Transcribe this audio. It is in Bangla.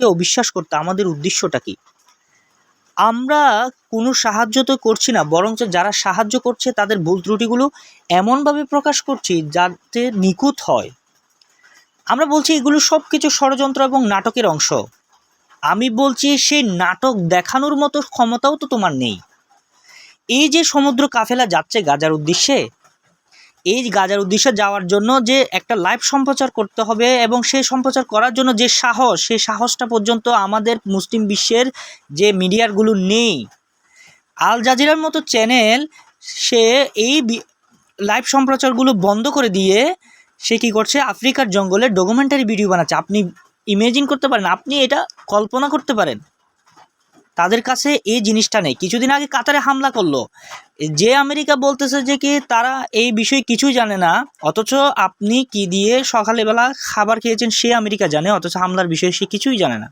রাষ্ট্রকে অবিশ্বাস করতে আমাদের উদ্দেশ্যটা কি। আমরা কোনো সাহায্য তো করছি না, বরঞ্চ যারা সাহায্য করছে তাদের ভুল ত্রুটিগুলো এমনভাবে প্রকাশ করছি যাতে নিখুঁত হয়। আমরা বলছি এগুলো সব কিছু ষড়যন্ত্র এবং নাটকের অংশ। আমি বলছি সেই নাটক দেখানোর মতো ক্ষমতাও তো তোমার নেই। এই যে সমুদ্র কাফেলা যাচ্ছে গাজার উদ্দেশ্যে এই গাজার উদ্দেশ্যে যাওয়ার জন্য যে একটা লাইভ সম্প্রচার করতে হবে এবং সেই সম্প্রচার করার জন্য যে সাহস, সেই সাহসটা পর্যন্ত আমাদের মুসলিম বিশ্বের যে মিডিয়ারগুলো নেই। আল জাজিরার মতো চ্যানেল সে এই লাইভ সম্প্রচারগুলো বন্ধ করে দিয়ে সে কী করছে? আফ্রিকার জঙ্গলে ডকুমেন্টারি ভিডিও বানাচ্ছে। আপনি ইমেজিন করতে পারেন, আপনি এটা কল্পনা করতে পারেন। তাদের কাছে এই জিনিসটা নেই। কিছুদিন আগে কাতারে হামলা করল। যে আমেরিকা বলতেছে যে কি, তারা এই বিষয়ে কিছুই জানে না, অথচ আপনি কি দিয়ে সকালবেলা খাবার খেয়েছেন সে আমেরিকা জানে, অথচ হামলার বিষয়ে সে কিছুই জানে না।